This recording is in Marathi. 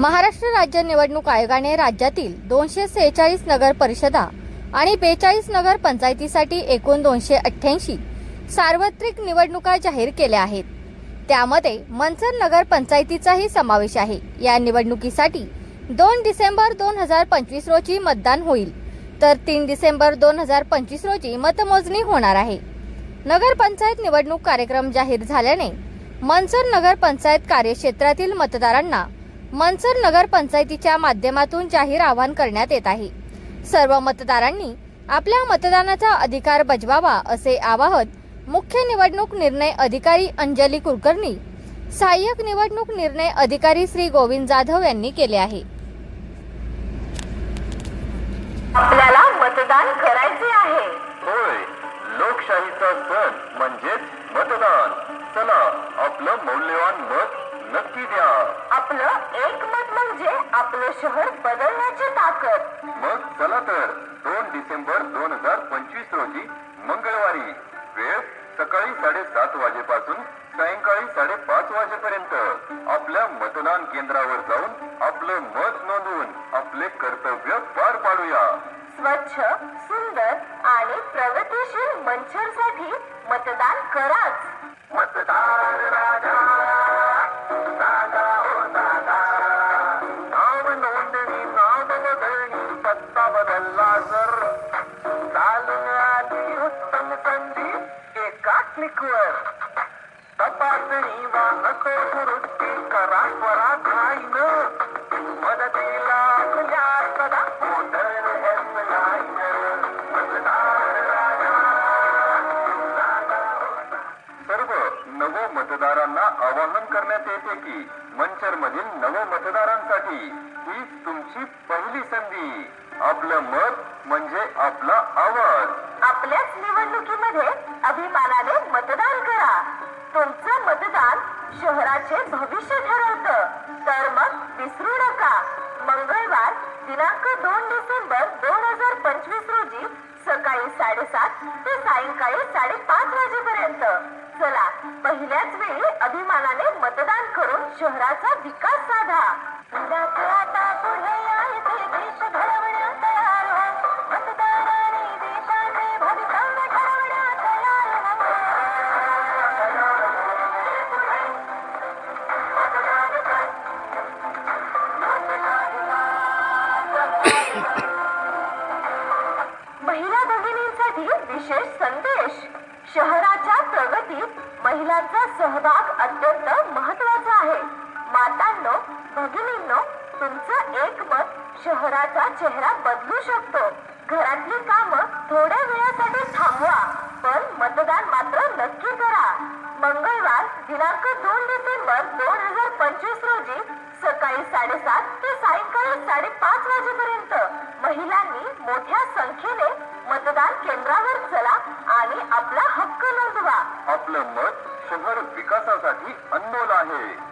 महाराष्ट्र राज्य निवडणूक आयोगाने राज्यातील दोनशे सेहेचाळीस नगर परिषदा आणि बेचाळीस नगर पंचायतीसाठी एकूण दोनशे अठ्ठ्याऐंशी सार्वत्रिक निवडणुका जाहीर केल्या आहेत. त्यामध्ये मनसर नगर पंचायतीचाही समावेश आहे. या निवडणुकीसाठी दोन डिसेंबर दोन हजार पंचवीस रोजी मतदान होईल. तर तीन डिसेंबर दोन हजार पंचवीस रोजी मतमोजणी होणार आहे. नगरपंचायत निवडणूक कार्यक्रम जाहीर झाल्याने मनसर नगरपंचायत कार्यक्षेत्रातील मतदारांना मनसर नगर पंचायतीच्या माध्यमातून जाहीर आवाहन करण्यात येत आहे. सर्व मतदारांनी आपल्या मतदानाचा अधिकार बजवावा असे आवाहन मुख्य निवडणूक निर्णय अधिकारी अंजली कुलकर्णी सहाय्यक निवडणूक निर्णय अधिकारी श्री गोविंद जाधव यांनी केले आहे. आपल्याला मतदान करायचे आहे. शहर बदलण्याची ताकद. मग चला तर दोन डिसेंबर दोन हजार पंचवीस रोजी मंगळवारी वेळ सकाळी साडेसात वाजेपासून सायंकाळी साडेपाच वाजेपर्यंत आपल्या मतदान केंद्रावर जाऊन आपलं मत नोंदवून आपले कर्तव्य पार पाडूया. स्वच्छ सुंदर आणि प्रगतीशील मंचरसाठी मतदान कराच. मतदार राजा! क्लिकवर तपासणी वा नको दुरुस्ती करा स्वरा खाईन मदतीला आपल्या सदा मोटर हेल्पलाईन सर्व नव मतदारांना आवाहन करण्यात येते की मंचर मधील नव मतदारांसाठी ही तुमची पहिली संधी. आपलं मत म्हणजे आपला आवाज. मुलाचे भविष्य ठरवतं. तर मग विसरू नका. मंगळवार दिनांक दोन डिसेंबर दोन हजार पंचवीस रोजी सकाळी साडेसात ते सायंकाळी साडेपाच वाजेपर्यंत. चला पहिल्याच वेळी अभिमानाने मतदान करून शहराचा विकास साधा. आता पुढे भगिनींसाठी विशेष संदेश. शहराच्या प्रगतीत महिलांचा सहभाग अत्यंत महत्त्वाचा आहे. मातांनो भगिनींनो तुमचं एक मत शहराचा चेहरा बदलू शकतो. घरातली कामं थोड्या वेळासाठी थांबवा पण मतदान मात्र नक्की करा. मंगळवार दिनांक दोन डिसेंबर दोन हजार पंचवीस रोजी सकाळी साडेसात ते सायंकाळी साडेपाच वाजेपर्यंत महिलांनी मोठ्या संख्येने मतदान केंद्रावर चला आणि आपला हक्क नोंदवा. आपलं मत शहर विकासासाठी अनमोल आहे.